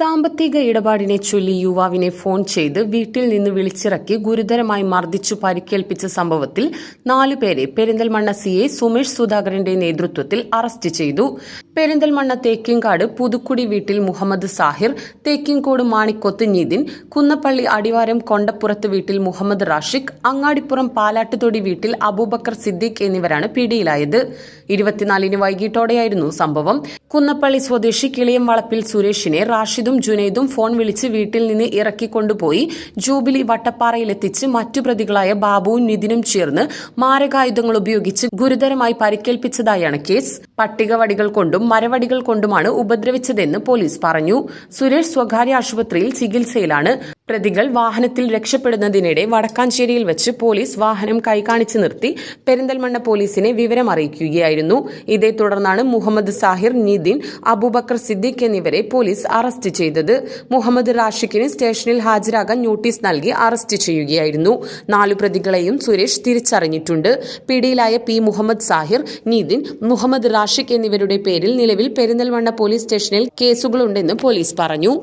സാമ്പത്തിക ഇടപാടിനെ ചൊല്ലി യുവാവിനെ ഫോൺ ചെയ്ത് വീട്ടിൽ നിന്ന് വിളിച്ചിറക്കി ഗുരുതരമായി മർദ്ദിച്ചു പരിക്കേൽപ്പിച്ച സംഭവത്തിൽ നാലുപേരെ പെരിന്തൽമണ്ണ സി എ സുമേഷ് സുധാകരന്റെ നേതൃത്വത്തിൽ അറസ്റ്റ് ചെയ്തു. പെരിന്തൽമണ്ണ തേക്കിങ്കാട് പുതുക്കുടി വീട്ടിൽ മുഹമ്മദ് സാഹിർ തേക്കിങ്കോട് മാണിക്കൊത്ത് നീതിൻ കുന്നപ്പള്ളി അടിവാരം കൊണ്ടപ്പുറത്ത് വീട്ടിൽ മുഹമ്മദ് റാഷിഖ് അങ്ങാടിപ്പുറം പാലാട്ടുതൊടി വീട്ടിൽ അബൂബക്കർ സിദ്ദിഖ് എന്നിവരാണ് പിടിയിലായത്. ഇരുപത്തിനാലിന് വൈകിട്ടോടെയായിരുന്നു സംഭവം. കുന്നപ്പള്ളി സ്വദേശി കിളിയം വളപ്പിൽ സുരേഷിനെ റാഷിദും ജുനൈദും ഫോൺ വിളിച്ച് വീട്ടിൽ നിന്ന് ഇറക്കിക്കൊണ്ടുപോയി. ജൂബിലി വട്ടപ്പാറയിലെത്തിച്ച് മറ്റു പ്രതികളായ ബാബുവും നിതിനും ചേർന്ന് മാരകായുധങ്ങൾ ഉപയോഗിച്ച് ഗുരുതരമായി പരിക്കേൽപ്പിച്ചതായാണ് കേസ്. പട്ടികവടികൾ കൊണ്ടും മരവടികൾ കൊണ്ടുമാണ് ഉപദ്രവിച്ചതെന്ന് പോലീസ് പറഞ്ഞു. സുരേഷ് സ്വകാര്യ ആശുപത്രിയിൽ ചികിത്സയിലാണ്. പ്രതികൾ വാഹനത്തിൽ രക്ഷപ്പെടുന്നതിനിടെ വടക്കാഞ്ചേരിയിൽ വെച്ച് പോലീസ് വാഹനം കൈകാണിച്ച് നിർത്തി പെരിന്തൽമണ്ണ പോലീസിനെ വിവരം അറിയിക്കുകയായിരുന്നു. ഇതേ തുടർന്നാണ് മുഹമ്മദ് സാഹിർ നീദിൻ അബൂബക്കർ സിദ്ദിഖ് എന്നിവരെ പോലീസ് അറസ്റ്റ് ചെയ്തത്. മുഹമ്മദ് റാഷിഖിന് സ്റ്റേഷനിൽ ഹാജരാകാൻ നോട്ടീസ് നൽകി അറസ്റ്റ് ചെയ്യുകയായിരുന്നു. നാലു പ്രതികളെയും സുരേഷ് തിരിച്ചറിഞ്ഞിട്ടുണ്ട്. പിടിയിലായ പി മുഹമ്മദ് സാഹിർ നീദിൻ മുഹമ്മദ് റാഷിഖ് എന്നിവരുടെ പേരിൽ നിലവിൽ പെരിന്തൽമണ്ണ പോലീസ് സ്റ്റേഷനിൽ കേസുകളുണ്ടെന്ന് പോലീസ് പറഞ്ഞു.